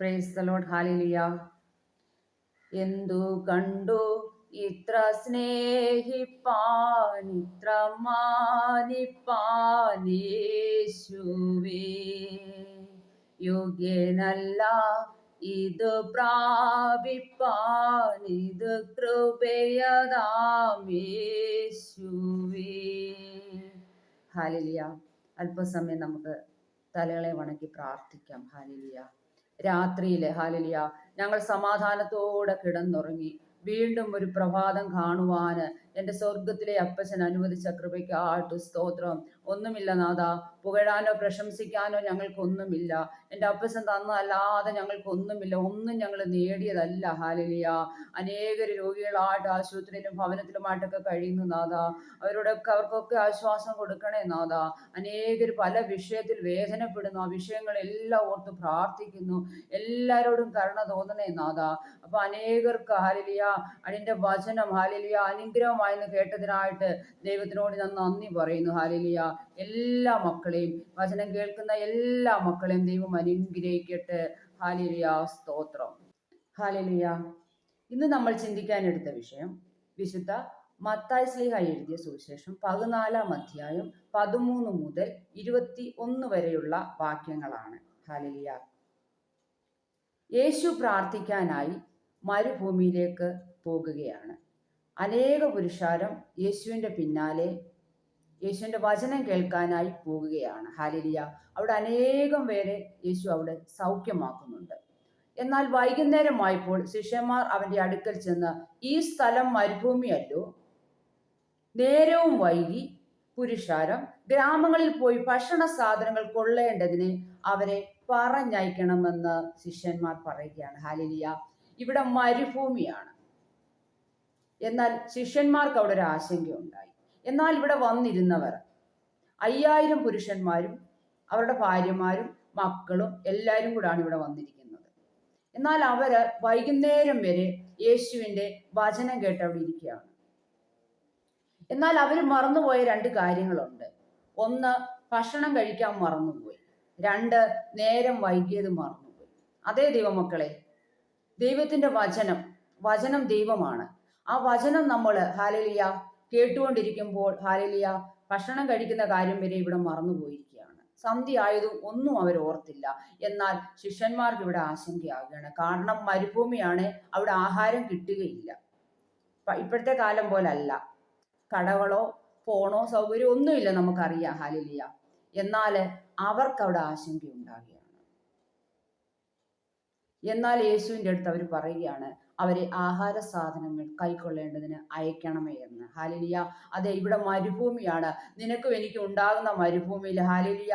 Praise load ഹാലിലിയ എന്തു കണ്ടു? ഇത്ര സ്നേഹിപ്പാൻ ഇത്ര മാനിപ്പാൻ യേശുവേ യോഗ്യനല്ല ഇത് പ്രാപിപ്പാൻ ഇത് കൃപയതാം യേശുവേ ഹാലിലിയ അല്പസമയം നമുക്ക് തലകളെ വണക്കി പ്രാർത്ഥിക്കാം. ഹാലിലിയ രാത്രിയിലെ ഹാലിലിയ ഞങ്ങൾ സമാധാനത്തോടെ കിടന്നുറങ്ങി. വീണ്ടും ഒരു പ്രഭാതം കാണുവാന് എന്റെ സ്വർഗത്തിലെ അപ്പച്ചൻ അനുവദിച്ച കൃപയ്ക്കായിട്ട് സ്തോത്രം. ഒന്നുമില്ല നാഥ. പുകഴാനോ പ്രശംസിക്കാനോ ഞങ്ങൾക്കൊന്നുമില്ല. എന്റെ അപ്പച്ചൻ തന്നതല്ലാതെ ഞങ്ങൾക്കൊന്നുമില്ല. ഒന്നും ഞങ്ങൾ നേടിയതല്ല. ഹാലിലിയ. അനേക രോഗികളായിട്ട് ആശുപത്രിയിലും ഭവനത്തിലുമായിട്ടൊക്കെ കഴിയുന്നു നാഥ. അവരോടൊക്കെ അവർക്കൊക്കെ ആശ്വാസം കൊടുക്കണേ നാഥ. അനേകർ പല വിഷയത്തിൽ വേദനപ്പെടുന്നു. ആ വിഷയങ്ങളെല്ലാം ഓർത്ത് പ്രാർത്ഥിക്കുന്നു. എല്ലാവരോടും കരുണ തോന്നണേ നാഥ. അപ്പൊ അനേകർക്ക് ഹാലിലിയ അതിന്റെ വചനം ഹാലിലിയ അനുഗ്രഹമായെന്ന് കേട്ടതിനായിട്ട് ദൈവത്തിനോട് ഞാൻ നന്ദി പറയുന്നു ഹാലിലിയ. എല്ലാ മക്കളെയും വചനം കേൾക്കുന്ന എല്ലാ മക്കളെയും ദൈവം അനുഗ്രഹിക്കട്ടെ ഹാലിലിയ. സ്തോത്രം. ഹാലിലിയ. ഇന്ന് നമ്മൾ ചിന്തിക്കാനെടുത്ത വിഷയം വിശുദ്ധ മത്തായി സ്ലീഹ എഴുതിയ സുവിശേഷം പതിനാലാം അധ്യായം പതിമൂന്ന് മുതൽ ഇരുപത്തി ഒന്ന് വരെയുള്ള വാക്യങ്ങളാണ്. ഹാലിലിയ. യേശു പ്രാർത്ഥിക്കാനായി മരുഭൂമിയിലേക്ക് പോകുകയാണ്. അനേക പുരുഷാരം യേശുവിന്റെ പിന്നാലെ യേശുവിന്റെ വചനം കേൾക്കാനായി പോവുകയാണ് ഹാലിലിയ അവിടെ അനേകം പേരെ യേശു അവിടെ സൗഖ്യമാക്കുന്നുണ്ട്. എന്നാൽ വൈകുന്നേരമായപ്പോൾ ശിഷ്യന്മാർ അവന്റെ അടുക്കൽ ചെന്ന് ഈ സ്ഥലം മരുഭൂമിയല്ലോ. നേരവും വൈകി പുരുഷാരം. ഗ്രാമങ്ങളിൽ പോയി ഭക്ഷണ സാധനങ്ങൾ കൊള്ളേണ്ടതിന് അവരെ പറഞ്ഞയക്കണമെന്ന് ശിഷ്യന്മാർ പറയുകയാണ്. ഹാലിലിയ ഇവിടെ മരുഭൂമിയാണ്. എന്നാൽ ശിഷ്യന്മാർക്ക് അവിടെ ഒരു ആശങ്കയുണ്ടായി. എന്നാൽ ഇവിടെ വന്നിരുന്നവർ അയ്യായിരം പുരുഷന്മാരും അവരുടെ ഭാര്യമാരും മക്കളും എല്ലാവരും കൂടാണ് ഇവിടെ വന്നിരിക്കുന്നത്. എന്നാൽ അവർ വൈകുന്നേരം വരെ യേശുവിന്റെ വചനം കേട്ട് അവിടെ ഇരിക്കുകയാണ്. എന്നാൽ അവർ മറന്നുപോയ രണ്ട് കാര്യങ്ങളുണ്ട്. ഒന്ന് ഭക്ഷണം കഴിക്കാൻ മറന്നുപോയി. രണ്ട് നേരം വൈകിയത് മറന്നുപോയി. അതേ ദൈവമക്കളെ ദൈവത്തിന്റെ വചനം വചനം ദൈവമാണ്. ആ വചനം നമ്മൾ ഹാലലിയ കേട്ടുകൊണ്ടിരിക്കുമ്പോൾ ഹാലലിയ ഭക്ഷണം കഴിക്കുന്ന കാര്യം വരെ ഇവിടെ മറന്നുപോയിരിക്കുകയാണ്. സന്ധി ആയതും ഒന്നും അവർ ഓർത്തില്ല. എന്നാൽ ശിഷ്യന്മാർക്ക് ഇവിടെ ആശങ്കയാകുകയാണ് കാരണം മരുഭൂമിയാണ് അവിടെ ആഹാരം കിട്ടുകയില്ല. ഇപ്പോഴത്തെ കാലം പോലല്ല. കടകളോ ഫോണോ സൗകര്യം ഒന്നുമില്ല നമുക്കറിയാം ഹാലിലിയ. എന്നാൽ അവർക്ക് അവിടെ ആശങ്കയുണ്ടാകുകയാണ് എന്നാൽ യേശുവിന്റെ അടുത്ത് അവർ പറയുകയാണ് അവരെ ആഹാര സാധനങ്ങൾ കൈക്കൊള്ളേണ്ടതിന് അയക്കണമേ എന്ന്. ഹാലിലിയ. അതെ ഇവിടെ മരുഭൂമിയാണ്. നിനക്കും എനിക്ക് ഉണ്ടാകുന്ന മരുഭൂമിയിൽ ഹാലിലിയ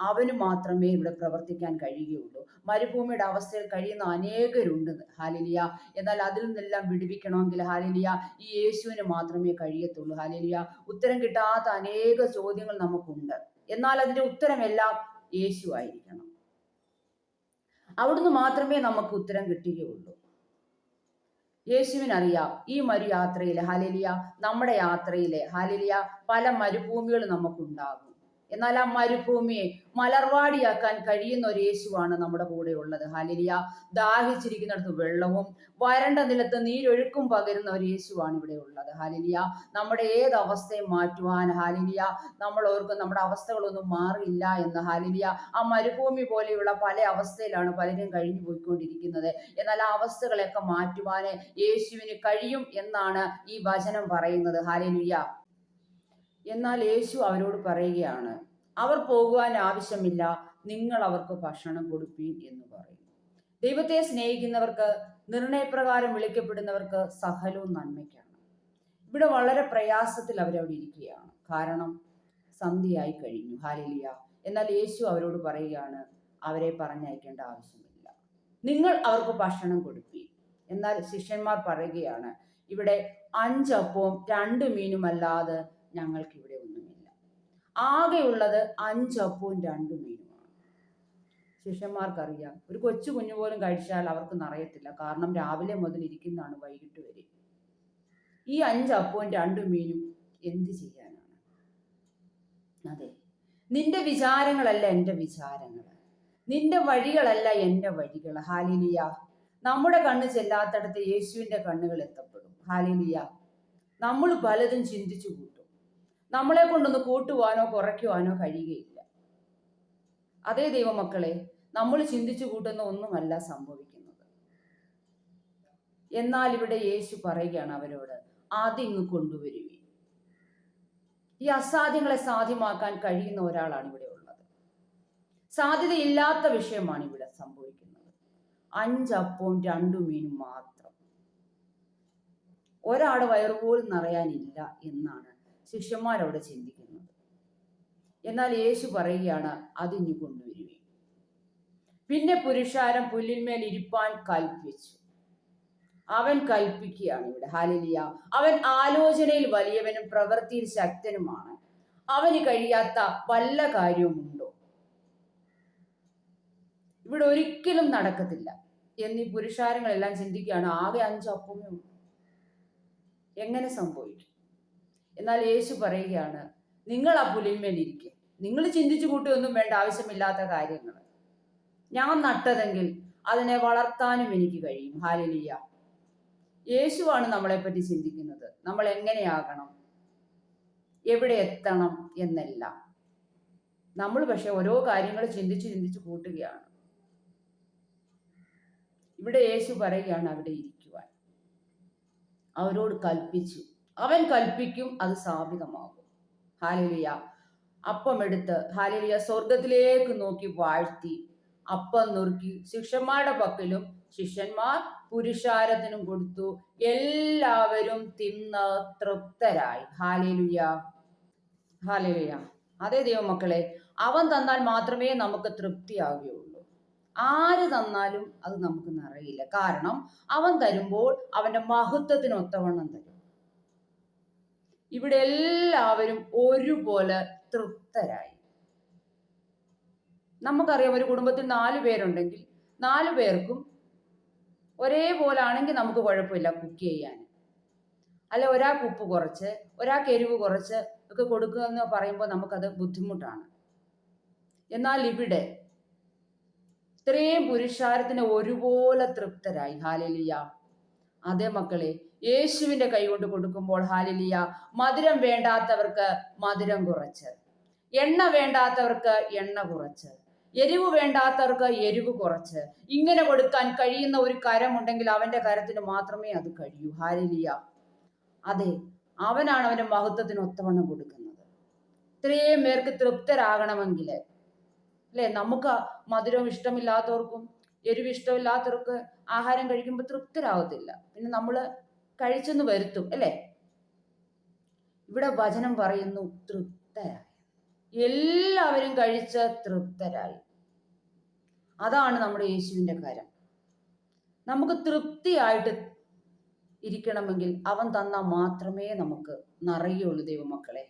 അവന് മാത്രമേ ഇവിടെ പ്രവർത്തിക്കാൻ കഴിയുകയുള്ളൂ. മരുഭൂമിയുടെ അവസ്ഥയിൽ കഴിയുന്ന അനേകരുണ്ട് ഹാലിലിയ. എന്നാൽ അതിൽ നിന്നെല്ലാം വിടുവിക്കണമെങ്കിൽ ഹാലിലിയ ഈ യേശുവിന് മാത്രമേ കഴിയത്തുള്ളൂ. ഹാലിലിയ ഉത്തരം കിട്ടാത്ത അനേക ചോദ്യങ്ങൾ നമുക്കുണ്ട്. എന്നാൽ അതിന്റെ ഉത്തരമെല്ലാം യേശു ആയിരിക്കണം. അവിടുന്ന് മാത്രമേ നമുക്ക് ഉത്തരം കിട്ടുകയുള്ളൂ. യേശുവിനറിയാം ഈ മരു യാത്രയിലെ ഹാലിലിയ നമ്മുടെ യാത്രയിലെ ഹാലിലിയ പല മരുഭൂമികൾ നമുക്കുണ്ടാകും. എന്നാൽ ആ മരുഭൂമിയെ മലർവാടിയാക്കാൻ കഴിയുന്ന ഒരു യേശുവാണ് നമ്മുടെ കൂടെ ഉള്ളത് ഹാലിലിയ ദാഹിച്ചിരിക്കുന്നിടത്ത് വെള്ളവും വരണ്ട നിലത്ത് നീരൊഴുക്കും പകരുന്ന ഒരു യേശുവാണ് ഇവിടെ ഉള്ളത്. ഹാലിലിയ നമ്മുടെ ഏത് അവസ്ഥയും മാറ്റുവാൻ ഹാലിലിയ നമ്മൾ ഓർക്കും നമ്മുടെ അവസ്ഥകളൊന്നും മാറിയില്ല എന്ന്. ഹാലിലിയ ആ മരുഭൂമി പോലെയുള്ള പല അവസ്ഥയിലാണ് പലരും കഴിഞ്ഞു പോയിക്കൊണ്ടിരിക്കുന്നത്. എന്നാൽ ആ അവസ്ഥകളെയൊക്കെ മാറ്റുവാൻ യേശുവിന് കഴിയും എന്നാണ് ഈ വചനം പറയുന്നത്. ഹാലിലിയ എന്നാൽ യേശു അവരോട് പറയുകയാണ് അവർ പോകുവാൻ ആവശ്യമില്ല നിങ്ങൾ അവർക്ക് ഭക്ഷണം കൊടുപ്പീൻ എന്ന് പറയും. ദൈവത്തെ സ്നേഹിക്കുന്നവർക്ക് നിർണയപ്രകാരം വിളിക്കപ്പെടുന്നവർക്ക് സഹലവും നന്മയ്ക്കാണ്. ഇവിടെ വളരെ പ്രയാസത്തിൽ അവരവിടെ ഇരിക്കുകയാണ്. കാരണം സന്ധ്യയായി കഴിഞ്ഞു. ഹാലിലിയ. എന്നാൽ യേശു അവരോട് പറയുകയാണ് അവരെ പറഞ്ഞയക്കേണ്ട ആവശ്യമില്ല. നിങ്ങൾ അവർക്ക് ഭക്ഷണം കൊടുപ്പി എന്നാൽ ശിഷ്യന്മാർ പറയുകയാണ് ഇവിടെ അഞ്ചപ്പവും രണ്ട് മീനുമല്ലാതെ ഇവിടെ ഒന്നുമില്ല. ആകെയുള്ളത് അഞ്ചപ്പവും രണ്ട് മീനുമാണ്. ശിഷ്യന്മാർക്കറിയാം ഒരു കൊച്ചു കുഞ്ഞു പോലും കഴിച്ചാൽ അവർക്ക് നിറയത്തില്ല. കാരണം രാവിലെ മുതൽ ഇരിക്കുന്നതാണ് വൈകിട്ട് വരെ. ഈ അഞ്ചപ്പവും രണ്ട് മീനും എന്ത് ചെയ്യാനാണ്? അതെ നിന്റെ വിചാരങ്ങളല്ല എന്റെ വിചാരങ്ങൾ നിന്റെ വഴികളല്ല എന്റെ വഴികൾ ഹാലിലിയ. നമ്മുടെ കണ്ണ് ചെല്ലാത്തടത്ത് യേശുവിന്റെ കണ്ണുകൾ എത്തപ്പെടും. ഹാലിലിയ. നമ്മൾ പലതും ചിന്തിച്ചു നമ്മളെ കൊണ്ടൊന്ന് കൂട്ടുവാനോ കുറയ്ക്കുവാനോ കഴിയുകയില്ല. അതേ ദൈവമക്കളെ നമ്മൾ ചിന്തിച്ചു കൂട്ടുന്ന ഒന്നുമല്ല സംഭവിക്കുന്നത്. എന്നാൽ ഇവിടെ യേശു പറയുകയാണ് അവരോട് അതിങ്ങ് കൊണ്ടുവരുവി ഈ അസാധ്യങ്ങളെ സാധ്യമാക്കാൻ കഴിയുന്ന ഒരാളാണ് ഇവിടെ ഉള്ളത്. സാധ്യതയില്ലാത്ത വിഷയമാണ് ഇവിടെ സംഭവിക്കുന്നത്. അഞ്ചപ്പവും രണ്ടു മീനും മാത്രം. ഒരാട് വയറുപോലും നിറയാനില്ല എന്നാണ് ശിഷ്യന്മാരവിടെ ചിന്തിക്കുന്നത് എന്നാൽ യേശു പറയുകയാണ് അതിഞ്ഞു കൊണ്ടുവരുവേ പിന്നെ പുരുഷാരം പുല്ലിന്മേൽ ഇരിപ്പാൻ കൽപ്പിച്ചു. അവൻ കൽപ്പിക്കുകയാണ് ഇവിടെ. ഹാലിലിയ അവൻ ആലോചനയിൽ വലിയവനും പ്രവൃത്തിയിൽ ശക്തനുമാണ്. അവന് കഴിയാത്ത വല്ല കാര്യവുമുണ്ടോ? ഇവിടെ ഒരിക്കലും നടക്കത്തില്ല. എന്നീ പുരുഷാരങ്ങളെല്ലാം ചിന്തിക്കുകയാണ് ആകെ അഞ്ച് അപ്പമേ ഉള്ളൂ. എങ്ങനെ സംഭവിക്കും? എന്നാൽ യേശു പറയുകയാണ് നിങ്ങൾ ആ പുലിന്മേലിരിക്കുക നിങ്ങൾ ചിന്തിച്ചു കൂട്ടിയൊന്നും വേണ്ട ആവശ്യമില്ലാത്ത കാര്യങ്ങൾ. ഞാൻ നട്ടതെങ്കിൽ അതിനെ വളർത്താനും എനിക്ക് കഴിയും. ഹാലിലിയ. യേശുവാണ് നമ്മളെപ്പറ്റി ചിന്തിക്കുന്നത്. നമ്മൾ എങ്ങനെയാകണം? എവിടെ എത്തണം എന്നെല്ലാം. നമ്മൾ പക്ഷെ ഓരോ കാര്യങ്ങൾ ചിന്തിച്ച് ചിന്തിച്ച് കൂട്ടുകയാണ്. ഇവിടെ യേശു പറയുകയാണ് അവിടെ ഇരിക്കുവാൻ. അവരോട് കൽപ്പിച്ചു അവൻ കൽപ്പിക്കും അത് സ്ഥാപിതമാകും ഹാലിലിയ. അപ്പം എടുത്ത് ഹാലിലിയ സ്വർഗത്തിലേക്ക് നോക്കി വാഴ്ത്തി. അപ്പം നുറുക്കി ശിഷ്യന്മാരുടെ പക്കലും ശിഷ്യന്മാർ പുരുഷാരത്തിനും കൊടുത്തു. എല്ലാവരും തിന്ന് തൃപ്തരായി. ഹാലിലുയ. ഹാലിലുയ. അതേ ദൈവമക്കളെ അവൻ തന്നാൽ മാത്രമേ നമുക്ക് തൃപ്തിയാകുകയുള്ളൂ ആര് തന്നാലും അത് നമുക്ക് നിറയില്ല. കാരണം അവൻ തരുമ്പോൾ അവന്റെ മഹത്വത്തിനൊത്തവണ്ണം തരും. ഇവിടെ എല്ലാവരും ഒരുപോലെ തൃപ്തരായി. നമുക്കറിയാം ഒരു കുടുംബത്തിൽ നാല് പേരുണ്ടെങ്കിൽ നാല് പേർക്കും ഒരേപോലെ ആണെങ്കിൽ നമുക്ക് കുഴപ്പമില്ല കുക്ക് ചെയ്യാൻ. അല്ല ഒരാൾക്ക് ഉപ്പ് കുറച്ച് ഒരാൾക്ക് എരിവ് കുറച്ച് ഒക്കെ കൊടുക്കുക എന്ന് പറയുമ്പോൾ നമുക്കത് ബുദ്ധിമുട്ടാണ്. എന്നാൽ ഇവിടെ ഇത്രയും പുരുഷാരത്തിന് ഒരുപോലെ തൃപ്തരായി. ഹാലലിയ. അതേ മക്കളെ യേശുവിന്റെ കൈ കൊണ്ട് കൊടുക്കുമ്പോൾ ഹാലിലിയ മധുരം വേണ്ടാത്തവർക്ക് മധുരം കുറച്ച്. എണ്ണ വേണ്ടാത്തവർക്ക് എണ്ണ കുറച്ച്. എരിവ് വേണ്ടാത്തവർക്ക് എരിവ് കുറച്ച്. ഇങ്ങനെ കൊടുക്കാൻ കഴിയുന്ന ഒരു കരമുണ്ടെങ്കിൽ അവന്റെ കരത്തിന് മാത്രമേ അത് കഴിയൂ. ഹാലിലിയ. അതെ അവനാണ് അവന്റെ മഹത്വത്തിന് ഒത്തവണ്ണം കൊടുക്കുന്നത്. ഇത്രയും പേർക്ക് തൃപ്തരാകണമെങ്കിൽ അല്ലെ? നമുക്ക് മധുരം ഇഷ്ടമില്ലാത്തവർക്കും എരിവ് ഇഷ്ടമില്ലാത്തവർക്ക് ആഹാരം കഴിക്കുമ്പോൾ തൃപ്തരാകത്തില്ല പിന്നെ നമ്മൾ കഴിച്ചെന്ന് വരുത്തും അല്ലേ? ഇവിടെ വചനം പറയുന്നു തൃപ്തരായി. എല്ലാവരും കഴിച്ച തൃപ്തരായി. അതാണ് നമ്മുടെ യേശുവിന്റെ കാര്യം. നമുക്ക് തൃപ്തിയായിട്ട് ഇരിക്കണമെങ്കിൽ അവൻ തന്നാൽ മാത്രമേ നമുക്ക് നിറയുള്ളൂ ദൈവമക്കളെ.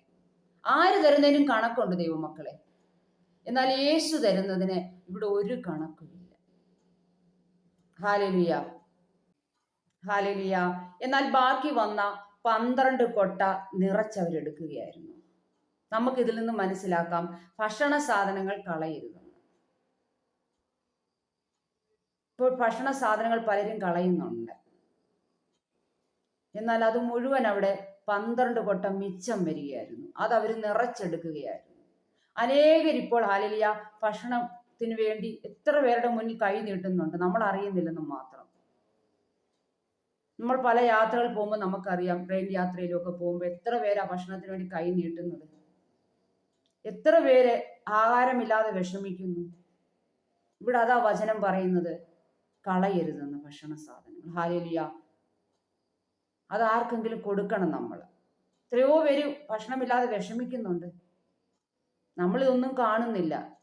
ആര് തരുന്നതിനും കണക്കുണ്ട് ദൈവമക്കളെ. എന്നാൽ യേശു തരുന്നതിന് ഇവിടെ ഒരു കണക്കുമില്ല. ഹാലലിയ. ഹാലലിയ. എന്നാൽ ബാക്കി വന്ന പന്ത്രണ്ട് കൊട്ട നിറച്ചവരെടുക്കുകയായിരുന്നു. നമുക്ക് ഇതിൽ നിന്ന് മനസ്സിലാക്കാം ഭക്ഷണ സാധനങ്ങൾ കളയരുത്. ഇപ്പോൾ ഭക്ഷണ സാധനങ്ങൾ പലരും കളയുന്നുണ്ട്. എന്നാൽ അത് മുഴുവൻ അവിടെ പന്ത്രണ്ട് കൊട്ട മിച്ചം വരികയായിരുന്നു. അത് അവർ നിറച്ചെടുക്കുകയായിരുന്നു അനേകരിപ്പോൾ ഹാലലിയ ഹാലലിയ ഭക്ഷണത്തിന് വേണ്ടി എത്ര പേരുടെ മുന്നിൽ കൈ നീട്ടുന്നുണ്ട് നമ്മൾ അറിയുന്നില്ലെന്ന് മാത്രം. നമ്മൾ പല യാത്രകൾ പോകുമ്പോൾ നമുക്കറിയാം ട്രെയിൻ യാത്രയിലൊക്കെ പോകുമ്പോൾ എത്ര പേരാ ഭക്ഷണത്തിന് വേണ്ടി കൈ നീട്ടുന്നത്? എത്ര പേര് ആഹാരമില്ലാതെ വിഷമിക്കുന്നു? ഇവിടെ അതാ വചനം പറയുന്നത് കളയരുതെന്ന് ഭക്ഷണ സാധനങ്ങൾ. ഹാലിയ അത് ആർക്കെങ്കിലും കൊടുക്കണം നമ്മൾ. എത്രയോ പേര് ഭക്ഷണമില്ലാതെ വിഷമിക്കുന്നുണ്ട്. നമ്മളിതൊന്നും കാണുന്നില്ല.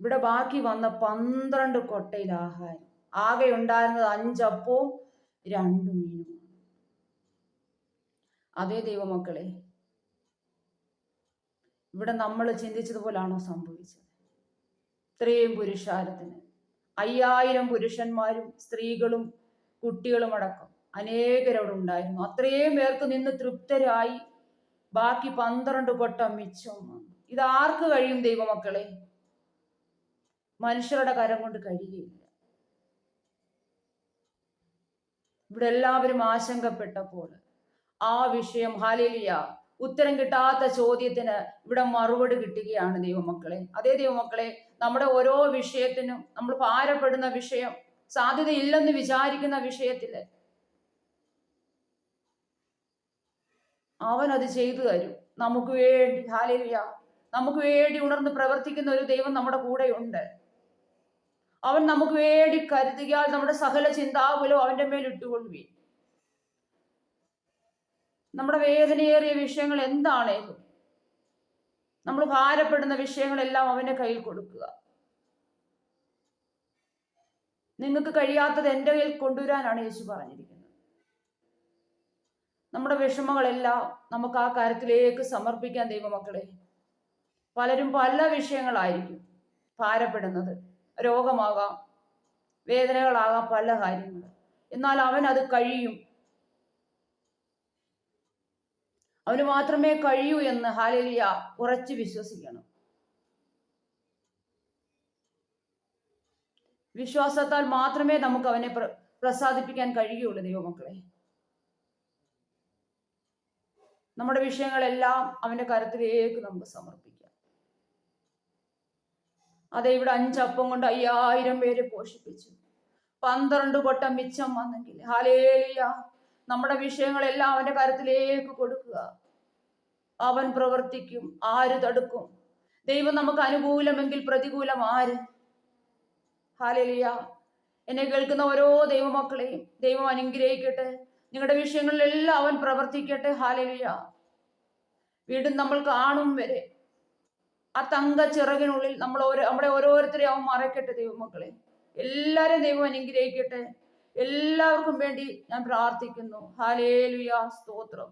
ഇവിടെ ബാക്കി വന്ന പന്ത്രണ്ട് കൊട്ടയിൽ ആഹാരം. ആകെ ഉണ്ടായിരുന്നത് അഞ്ചപ്പവും രണ്ടു മീനും. അതേ ദൈവമക്കളെ ഇവിടെ നമ്മൾ ചിന്തിച്ചതുപോലാണോ സംഭവിച്ചത്? ഇത്രയും പുരുഷാരത്തിന് അയ്യായിരം പുരുഷന്മാരും സ്ത്രീകളും കുട്ടികളും അടക്കം അനേകരവിടെ ഉണ്ടായിരുന്നു. അത്രയും പേർക്ക് നിന്ന് തൃപ്തരായി ബാക്കി പന്ത്രണ്ട് കൊട്ട മിച്ചം ഇത് ആർക്ക് കഴിയും ദൈവമക്കളെ? മനുഷ്യരുടെ കരം കൊണ്ട് കഴിയുകയില്ല. ഇവിടെ എല്ലാവരും ആശങ്കപ്പെട്ടപ്പോൾ ആ വിഷയം ഹാലിലിയ ഉത്തരം കിട്ടാത്ത ചോദ്യത്തിന് ഇവിടെ മറുപടി കിട്ടുകയാണ് ദൈവമക്കളെ. അതേ ദൈവമക്കളെ നമ്മുടെ ഓരോ വിഷയത്തിനും നമ്മൾ ഭാരപ്പെടുന്ന വിഷയം സാധ്യതയില്ലെന്ന് വിചാരിക്കുന്ന വിഷയത്തിൽ അവൻ അത് ചെയ്തു തരും. നമുക്ക് വേണ്ടി ഹാലിലിയ നമുക്ക് വേണ്ടി ഉണർന്ന് പ്രവർത്തിക്കുന്ന ഒരു ദൈവം നമ്മുടെ കൂടെയുണ്ട്. അവൻ നമുക്ക് വേണ്ടി കരുതിയാൽ നമ്മുടെ സകല ചിന്താകുലവും അവന്റെ മേൽ വീ. നമ്മുടെ വേദനയേറിയ വിഷയങ്ങൾ എന്താണേലും നമ്മൾ ഭാരപ്പെടുന്ന വിഷയങ്ങളെല്ലാം അവന്റെ കയ്യിൽ കൊടുക്കുക. നിങ്ങൾക്ക് കഴിയാത്തത് എന്റെ കയ്യിൽ കൊണ്ടുവരാനാണ് യേശു പറഞ്ഞിരിക്കുന്നത്. നമ്മുടെ വിഷമങ്ങളെല്ലാം നമുക്ക് ആ കാര്യത്തിലേക്ക് സമർപ്പിക്കാൻ ദൈവമക്കളെ പലരും പല വിഷയങ്ങളായിരിക്കും ഭാരപ്പെടുന്നത്. രോഗമാകാം വേദനകളാകാം പല കാര്യങ്ങൾ. എന്നാൽ അവൻ അത് കഴിയും. അവന് മാത്രമേ കഴിയൂ എന്ന് ഹാലലിയ ഉറച്ചു വിശ്വസിക്കണം. വിശ്വാസത്താൽ മാത്രമേ നമുക്ക് അവനെ പ്ര- പ്രസാദിപ്പിക്കാൻ കഴിയുള്ളൂ ദൈവമക്കളെ. നമ്മുടെ വിഷയങ്ങളെല്ലാം അവന്റെ കരത്തിലേക്ക് നമുക്ക് സമർപ്പിക്കാം. അതെ ഇവിടെ അഞ്ചപ്പം കൊണ്ട് അയ്യായിരം പേരെ പോഷിപ്പിച്ചു. പന്ത്രണ്ട് കൊട്ടം മിച്ചം വന്നെങ്കിൽ. ഹാലേലിയ നമ്മുടെ വിഷയങ്ങളെല്ലാം അവന്റെ കരത്തിലേക്ക് കൊടുക്കുക. അവൻ പ്രവർത്തിക്കും ആര് തടുക്കും? ദൈവം നമുക്ക് അനുകൂലമെങ്കിൽ പ്രതികൂലം ആര്? ഹാലലിയ എന്നെ കേൾക്കുന്ന ഓരോ ദൈവമക്കളെയും ദൈവം അനുഗ്രഹിക്കട്ടെ. നിങ്ങളുടെ വിഷയങ്ങളിലെല്ലാം അവൻ പ്രവർത്തിക്കട്ടെ. ഹാലലിയ വീണ്ടും നമ്മൾ കാണും വരെ. ആ തങ്ക ചിറകിനുള്ളിൽ നമ്മൾ ഓരോ നമ്മുടെ ഓരോരുത്തരെയും അവൻ മറക്കട്ടെ ദൈവമക്കളെ. എല്ലാവരും ദൈവം അനുഗ്രഹിക്കട്ടെ. എല്ലാവർക്കും വേണ്ടി ഞാൻ പ്രാർത്ഥിക്കുന്നു. ഹാലേലുയാ സ്തോത്രം.